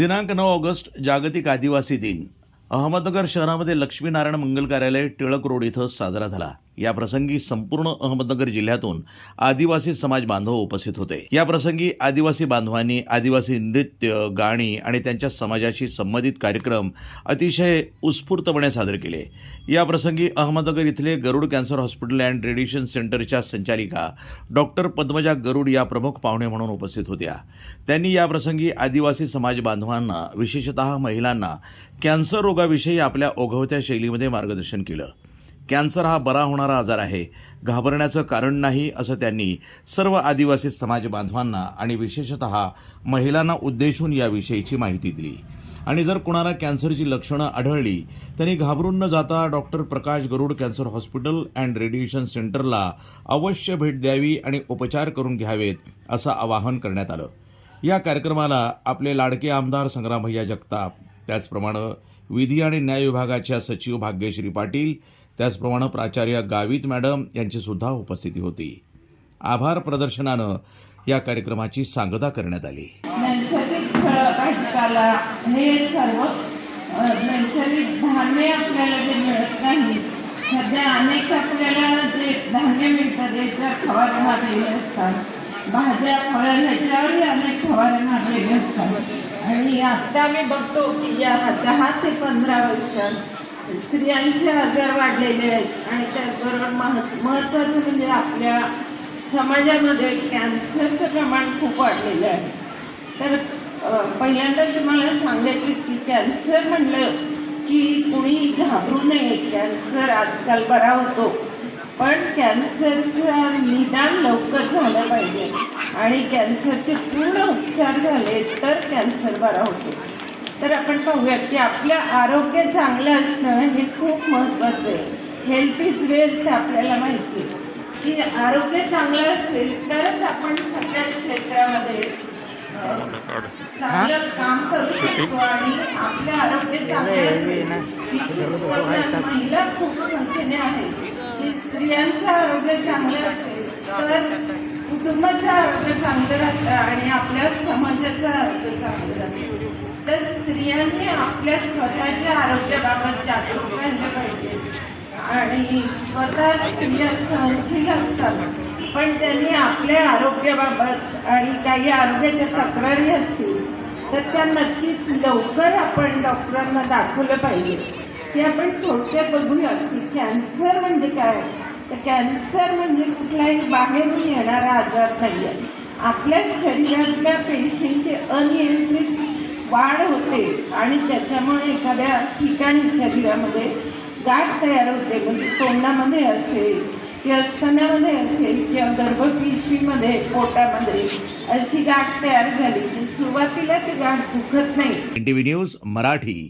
दिनांक नऊ ऑगस्ट जागतिक आदिवासी दिन. अहमदनगर शहरामध्ये लक्ष्मीनारायण मंगल कार्यालय टिळक रोड इथं साजरा झाला. या प्रसंगी संपूर्ण अहमदनगर जिल्ह्यातून आदिवासी समाज बांधव उपस्थित होते. या प्रसंगी आदिवासी बांधवांनी आदिवासी नृत्य गाणी आणि त्यांच्या समाजाशी संबंधित कार्यक्रम अतिशय उत्स्फूर्तपणे सादर केले. या प्रसंगी अहमदनगर इथले Garud cancer hospital and radiation सेंटरच्या संचालिका डॉक्टर पद्मजा गरुड या प्रमुख पाहुणे म्हणून उपस्थित होत्या. त्यांनी या प्रसंगी आदिवासी समाज बांधवांना विशेषतः महिलांना कॅन्सर रोगाविषयी आपल्या ओघवत्या शैलीमध्ये मार्गदर्शन केलं. कॅन्सर हा बरा होणारा आजार आहे. घाबरण्याचं कारण नाही असं त्यांनी सर्व आदिवासी समाज बांधवांना आणि विशेषत महिलांना उद्देशून याविषयीची माहिती दिली. आणि जर कुणाला कॅन्सरची लक्षणं आढळली त्यांनी घाबरून न जाता doctor Prakash Garud cancer hospital and radiation सेंटरला अवश्य भेट द्यावी आणि उपचार करून घ्यावेत असं आवाहन करण्यात आलं. या कार्यक्रमाला आपले लाडके आमदार संग्रामभैया जगताप त्याचप्रमाणे विधी आणि न्याय विभागाच्या सचिव भाग्यश्री पाटील त्याचप्रमाणे प्राचार्य गावित मॅडम यांचीसुद्धा उपस्थिती होती. आभार प्रदर्शनानं या कार्यक्रमाची सांगता करण्यात आली. हे सर्व नैसर्गिक धान्य आपल्याला जे मिळत नाही सध्या अनेक आपल्याला जे धान्य मिळतं ते फवारे मारलेले असतात भाज्या फळं ह्याच्यावरही अनेक फवारे मारलेले असतात. आणि आत्ता आम्ही बघतो की या दहा ते पंधरा वर्षात स्त्रियांचे आजार वाढलेले आहेत आणि त्याचबरोबर महत् महत्त्वाचं म्हणजे आपल्या समाजामध्ये कॅन्सरचं प्रमाण खूप वाढलेलं आहे. तर पहिल्यांदा तुम्हाला सांगायचं की कॅन्सर म्हणलं की कुणी घाबरू नये. कॅन्सर आजकाल बरा होतो. पण कॅन्सरचं निदान लवकर झालं पाहिजे. आणि कॅन्सरचे पूर्ण उपचार झाले तर कॅन्सर बरा होतो. तर आपण पाहूयात की आपलं आरोग्य चांगलं असणं हे खूप महत्त्वाचं आहे. हेल्थ इज वेल्थ आपल्याला माहिती आहे. की आरोग्य चांगलं असेल तरच आपण सगळ्या क्षेत्रामध्ये चांगलं काम करू शकतो आणि आपलं आरोग्य चांगलं महिला खूप संख्येने आहेत की स्त्रियांचं आरोग्य चांगलं असेल तर कुटुंबाचं आरोग्य चांगलं राहतं आणि आपल्या समाजाचं आरोग्य चांगलं राहतं. स्त्रियांनी आपल्या स्वतःच्या आरोग्याबाबत जागरूक राहिलं पाहिजे. आणि स्वतः स्त्रिया सहनशील असतात पण त्यांनी आपल्या आरोग्याबाबत आणि काही आरोग्याच्या तक्रारी असतील तर त्या नक्कीच लवकर आपण डॉक्टरांना दाखवलं पाहिजे. की आपण थोडक्यात बघूया की कॅन्सर म्हणजे काय? तर कॅन्सर म्हणजे कुठलाही बाहेरून येणारा आजार नाही आहे आपल्या शरीरातल्या पेशींचे अनियंत्रित वाढ होते आणि त्याच्यामुळे एखाद्या ठिकाणी शरीरामध्ये गाठ तयार होते. म्हणजे तोंडामध्ये असेल किंवा स्तनामध्ये असेल किंवा गर्भपिशवीमध्ये पोटामध्ये अशी गाठ तयार झाली की सुरुवातीला ती गाठ दुखत नाही. N T V news Marathi.